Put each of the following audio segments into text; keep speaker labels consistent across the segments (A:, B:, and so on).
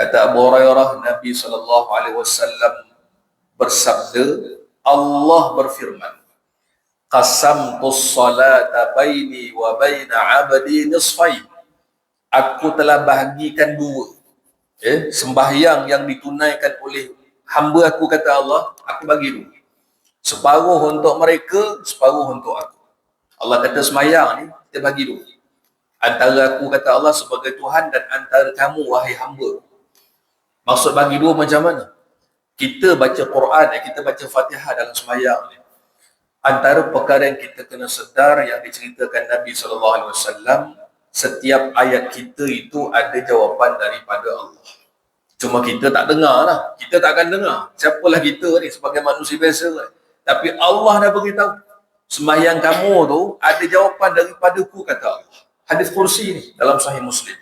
A: Kata Abu Hurairah, Nabi SAW bersabda, Allah berfirman, Qasamtu salata baini wa baina abdi nisfai. Aku telah bahagikan dua. Eh, sembahyang yang ditunaikan oleh hamba aku kata Allah, aku bagi dua. Separuh untuk mereka, separuh untuk aku. Allah kata sembahyang ni, kita bagi dua. Antara aku kata Allah sebagai Tuhan dan antara kamu wahai hamba. Maksud bagi dua macam mana? Kita baca Quran, eh, kita baca Fatihah dalam sembahyang ni. Antara perkara yang kita kena sedar yang diceritakan Nabi SAW, setiap ayat kita itu ada jawapan daripada Allah. Cuma kita tak dengar lah. Kita tak akan dengar. Siapalah kita ni sebagai manusia biasa. Kan? Tapi Allah dah beritahu. Sembahyang kamu tu ada jawapan daripada ku kata Allah. Hadis kursi ni dalam sahih Muslim.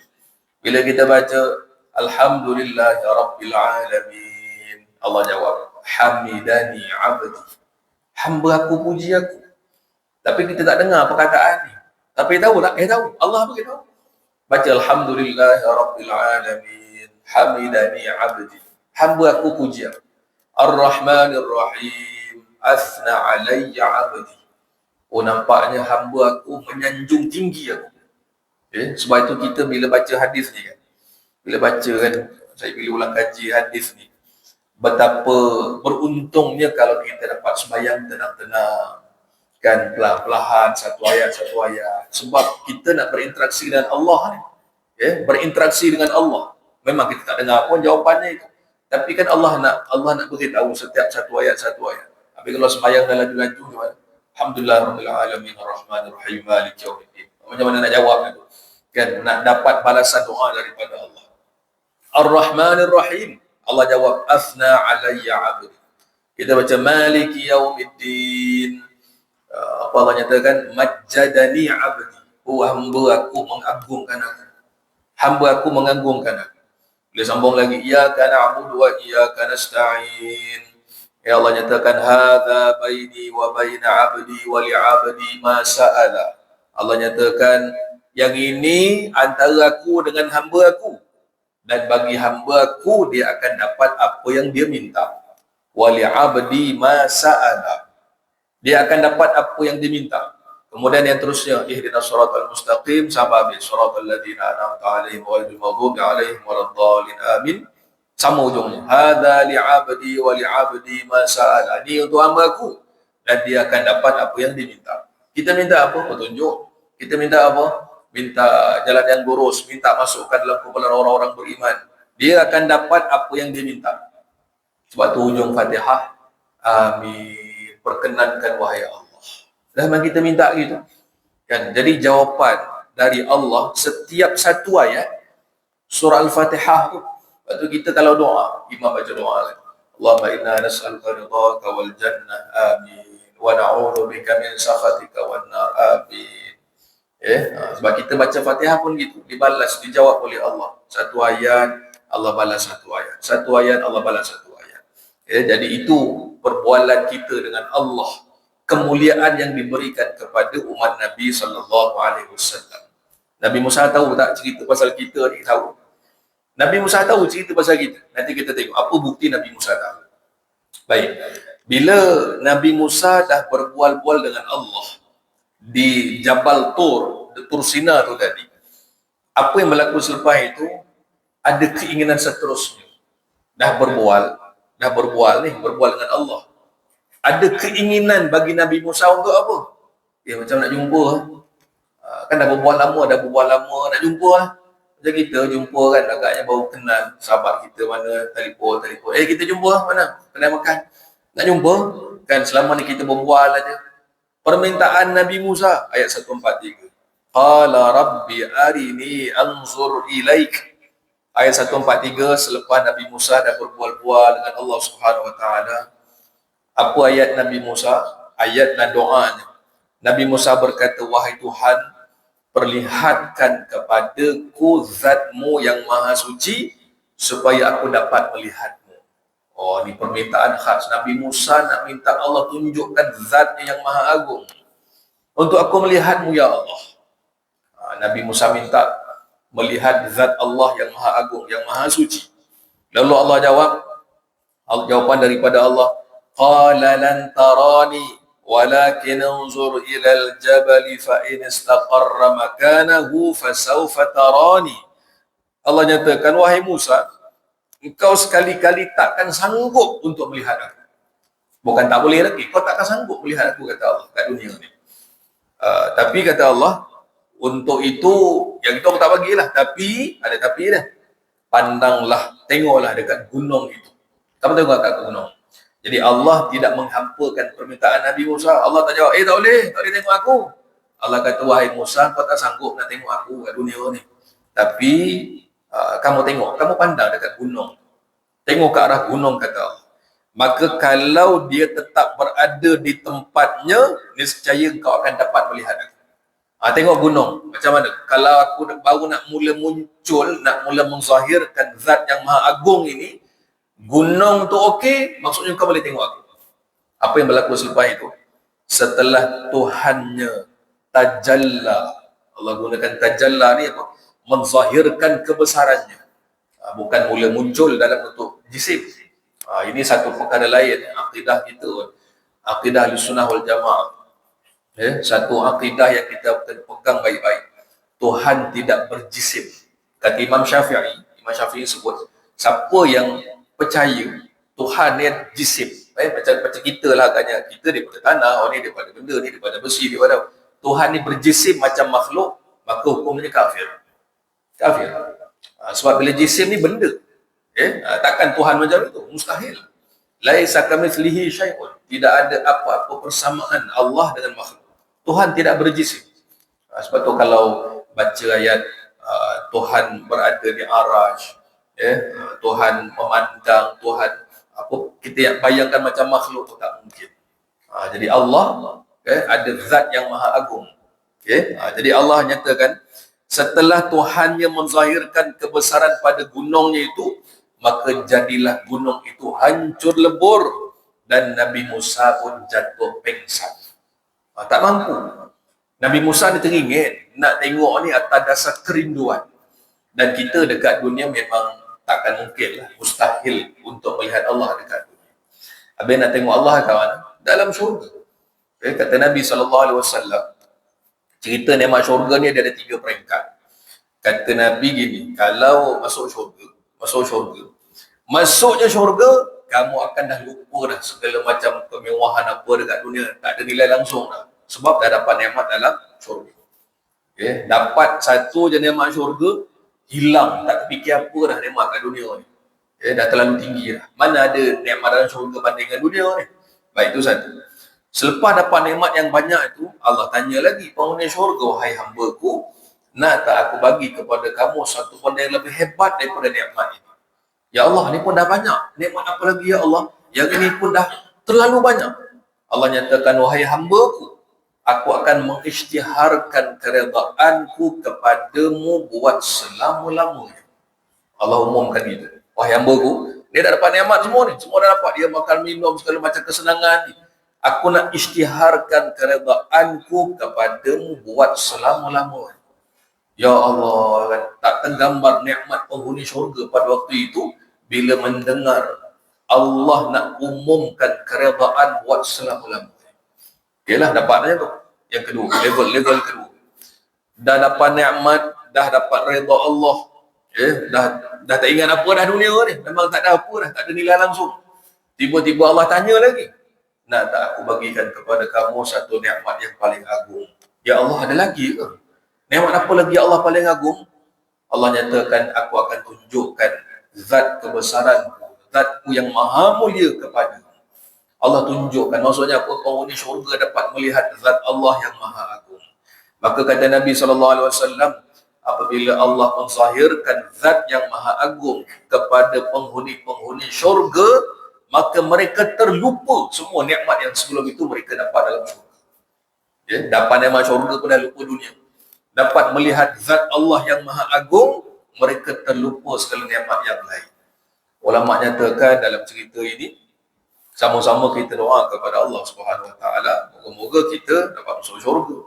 A: Bila kita baca Alhamdulillah ya Rabbil Alamin. Allah jawab. Hamidani abdi. Hamba aku puji aku. Tapi kita tak dengar perkataan ni. Tapi tahu tak? Eh tahu. Allah beritahu. Baca Alhamdulillah ya Rabbil Alamin. Hamidani abdi. Hamba aku puji aku. Ar-Rahmanir Rahim. Asna alayya abdi. Oh nampaknya hamba aku menyanjung tinggi aku. Eh, sebab itu kita bila baca hadis ni kan, bila baca kan saya bila ulang kaji hadis ni betapa beruntungnya kalau kita dapat sembahyang tenang-tenang kan? Pelan-pelan satu ayat satu ayat. Sebab kita nak berinteraksi dengan Allah ni ya berinteraksi dengan Allah. Memang kita tak dengar pun jawapannya itu tapi kan Allah nak Allah nak beritahu setiap satu ayat satu ayat. Tapi kalau sembahyang dah laju-laju Alhamdulillah Rabbil Alamin Ar-Rahman Ar-Rahim Malik Yawmiddin macam mana nak jawab itu? Kan? Nak dapat balasan doa daripada Allah Ar-Rahmanir Rahim. Allah jawab, Asna alayya abdi. Kita baca Maliki Yawmiddin. Uh, apa Allah nyatakan? Majjadani abdi. Oh hamba aku mengagungkan aku. Hamba aku mengagungkan aku. Dia sambung lagi, Iyaka na'budu wa iyaka nasta'in. Ya Allah nyatakan, Hadha baini wa baina abdi wa li'abdi ma sa'ala. Allah nyatakan, yang ini antara aku dengan hamba aku dan bagi hamba ku dia akan dapat apa yang dia minta. Wali abdi ma sa'ala dia akan dapat apa yang dia minta. Kemudian yang terusnya ihdinas siratal mustaqim sampai habis. Siratal ladzina an'amta alaihim ghairil maghdubi alaihim waladdallin amin. Sama ujungnya. Hadza li abdi wa li abdi ma sa'ala ini untuk hamba ku dan dia akan dapat apa yang diminta kita minta apa? Petunjuk. Kita minta apa minta jalan yang lurus, minta masukkan dalam kumpulan orang-orang beriman. Dia akan dapat apa yang dia minta. Sebab tu ujung Fatihah. Amin. Perkenankan wahai Allah. Dah memang kita minta gitu. Kan? Jadi jawapan dari Allah setiap satu ayat surah Al-Fatihah tu. Lepas tu kita kalau doa, imam baca doa kan. Allahumma inna nas'aluka ridhaka wal jannah. Amin. Wa na'udhu bika min sakhatika wal nar. Amin. Eh, ha, sebab kita baca Fatihah pun gitu, dibalas, dijawab oleh Allah. Satu ayat, Allah balas satu ayat. Satu ayat, Allah balas satu ayat. Eh, jadi itu perbualan kita dengan Allah. Kemuliaan yang diberikan kepada umat Nabi sallallahu alaihi wasallam. Nabi Musa tahu tak cerita pasal kita ni tahu. Nabi Musa tahu cerita pasal kita. Nanti kita tengok apa bukti Nabi Musa tahu. Baik. Bila Nabi Musa dah berbual-bual dengan Allah, di Jabal Tur, Tur Sina tu tadi. Apa yang berlaku selepas itu, ada keinginan seterusnya. Dah berbual, dah berbual ni, berbual dengan Allah. Ada keinginan bagi Nabi Musa untuk apa? Ya macam nak jumpa. Ah, kan dah berbual lama, dah berbual lama, nak jumpa lah. Macam kita jumpa kan agaknya baru kenal sahabat kita mana, telefon, telefon. Eh kita jumpa lah, mana? Kenal makan. Nak jumpa? Kan selama ni kita berbual aja permintaan Nabi Musa ayat 143 qala rabbi arini anzur ilaik. Ayat 143 selepas Nabi Musa dah berbual-bual dengan Allah Subhanahu wa taala apa ayat Nabi Musa? Ayat dan doanya. Nabi Musa berkata wahai Tuhan perlihatkan kepadaku zatmu yang maha suci supaya aku dapat melihat Oh, ini permintaan khas. Nabi Musa nak minta Allah tunjukkan zatnya yang maha agung. Untuk aku melihatmu, Ya Allah. Ha, Nabi Musa minta melihat zat Allah yang maha agung, yang maha suci. Lalu Allah jawab, jawapan daripada Allah, qala lan tarani walakin anzur ila al-jabal fa in istaqarra makanahu fasawfa tarani. Allah nyatakan wahai Musa, engkau sekali-kali takkan sanggup untuk melihat aku. Bukan tak boleh lagi, kau takkan sanggup melihat aku kata Allah kat dunia ni. Uh, tapi kata Allah, untuk itu yang itu aku tak bagilah, tapi ada tapi dah pandanglah, tengoklah dekat gunung itu. Kamu tengok dekat gunung. Jadi Allah tidak menghampakan permintaan Nabi Musa. Allah tak jawab, eh tak boleh, tak boleh tengok aku. Allah kata, wahai Musa, kau tak sanggup nak tengok aku kat dunia ni. Tapi, uh, kamu tengok, kamu pandang dekat gunung. Tengok ke arah gunung, kata. Maka kalau dia tetap berada di tempatnya, niscaya kau akan dapat melihat. Ha, tengok gunung macam mana kalau aku baru nak mula muncul nak mula menzahirkan zat yang maha agung ini gunung tu okey maksudnya kau boleh tengok aku apa yang berlaku selepas itu setelah Tuhannya tajalla Allah gunakan tajalla ni apa menzahirkan kebesarannya ha, bukan mula muncul dalam bentuk jisim ha, ini satu perkara lain akidah kita akidah sunnah wal jamaah ya, satu akidah yang kita pegang baik-baik. Tuhan tidak berjisim. Kata Imam Syafi'i, Imam Syafi'i sebut, siapa yang percaya Tuhan ni jisim. Eh, macam, macam kita lah agaknya. Kita daripada tanah, orang ni daripada benda ni, daripada besi, daripada... Tuhan ni berjisim macam makhluk, maka hukumnya kafir. Kafir. Ha, sebab bila jisim ni benda. Eh, takkan Tuhan macam itu? Mustahil. Laisa kamitslihi syai'un. Tidak ada apa-apa persamaan Allah dengan makhluk. Tuhan tidak berjisim. Ah, sebab tu kalau baca ayat uh, Tuhan berada di araj, uh, Tuhan memandang, Tuhan apa kita yang bayangkan macam makhluk tu tak mungkin. Jadi Allah okay, ada zat yang maha agung. Okay? Jadi Allah nyatakan setelah Tuhan yang menzahirkan kebesaran pada gunungnya itu, maka jadilah gunung itu hancur lebur dan Nabi Musa pun jatuh pingsan. Ha, tak mampu. Nabi Musa ni teringin nak tengok ni atas dasar kerinduan. Dan kita dekat dunia memang takkan mungkin lah. Mustahil untuk melihat Allah dekat dunia. Habis nak tengok Allah kat mana? Dalam syurga. Okay, kata Nabi SAW, cerita nikmat syurga ni dia ada tiga peringkat. Kata Nabi gini, kalau masuk syurga, masuk syurga, masuknya syurga, kamu akan dah lupa dah segala macam kemewahan apa dekat dunia. Tak ada nilai langsung dah. Sebab dah dapat nikmat dalam syurga. Okay. Dapat satu je nikmat syurga, hilang. Tak fikir apa dah nikmat kat dunia ni. Okay. Dah terlalu tinggi dah. Mana ada nikmat dalam syurga banding dengan dunia ni. Baik, itu satu. Selepas dapat nikmat yang banyak itu, Allah tanya lagi, penghuni syurga, wahai hamba ku, nak tak aku bagi kepada kamu satu benda yang lebih hebat daripada nikmat ini? Ya Allah, ni pun dah banyak. Nikmat apa lagi ya Allah? Yang ini pun dah terlalu banyak. Allah nyatakan, wahai hamba ku, aku akan mengisytiharkan keredaanku kepadamu buat selama-lamanya. Allah umumkan itu. Wahai hamba ku, dia dah dapat nikmat semua ni. Semua dah dapat. Dia makan, minum, segala macam kesenangan ni. Aku nak isytiharkan keredaanku kepadamu buat selama-lamanya. Ya Allah, kan? tak tergambar nikmat penghuni syurga pada waktu itu bila mendengar Allah nak umumkan keredaan buat selama-lamanya. Yalah dapatnya tu. Yang kedua, level level kedua. Dah dapat nikmat, dah dapat redha Allah. Eh, dah dah tak ingat apa dah dunia ni. Memang tak ada apa dah, tak ada nilai langsung. Tiba-tiba Allah tanya lagi. Nak tak aku bagikan kepada kamu satu nikmat yang paling agung? Ya Allah, ada lagi ke? Nikmat apa lagi Allah paling agung? Allah nyatakan aku akan tunjukkan zat kebesaran zatku yang maha mulia kepada Allah tunjukkan maksudnya apa penghuni syurga dapat melihat zat Allah yang maha agung. Maka kata Nabi SAW, apabila Allah menzahirkan zat yang maha agung kepada penghuni-penghuni syurga, maka mereka terlupa semua nikmat yang sebelum itu mereka dapat dalam syurga. Ya, dapat nikmat syurga pun dah lupa dunia dapat melihat zat Allah yang maha agung, mereka terlupa segala nikmat yang lain. Ulama nyatakan dalam cerita ini, sama-sama kita doa kepada Allah Subhanahu Wa Taala, moga-moga kita dapat masuk syurga.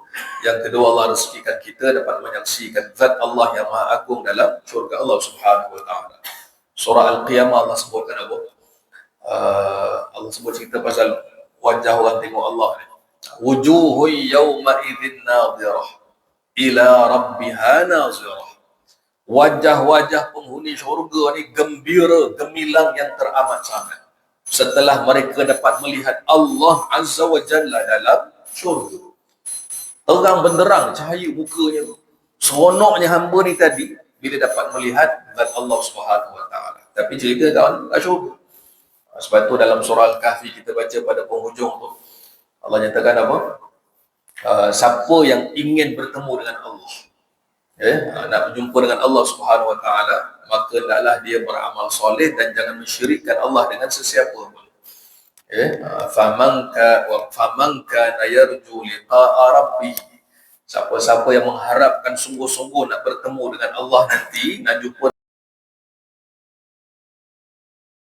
A: Yang kedua Allah rezekikan kita dapat menyaksikan zat Allah yang maha agung dalam syurga Allah Subhanahu Wa Taala. surah Al-Qiyamah Allah sebutkan apa? Uh, Allah sebut cerita pasal wajah orang tengok Allah ni. Wujuhu yawma idzin nadhirah ila rabbiha nazirah. Wajah-wajah penghuni syurga ni gembira, gemilang yang teramat sangat. Setelah mereka dapat melihat Allah Azza wa Jalla dalam syurga. Terang benderang cahaya mukanya. Seronoknya hamba ni tadi bila dapat melihat Allah Subhanahu wa taala. Tapi cerita kawan syurga. Sebab tu dalam surah Al-Kahfi kita baca pada penghujung tu Allah nyatakan apa? Uh, siapa yang ingin bertemu dengan Allah eh, nak berjumpa dengan Allah Subhanahu wa taala maka hendaklah dia beramal soleh dan jangan mensyirikkan Allah dengan sesiapa pun. Eh, faman ka wa faman kana yarju liqa'a rabbih Siapa-siapa yang mengharapkan sungguh-sungguh nak bertemu dengan Allah nanti, nak jumpa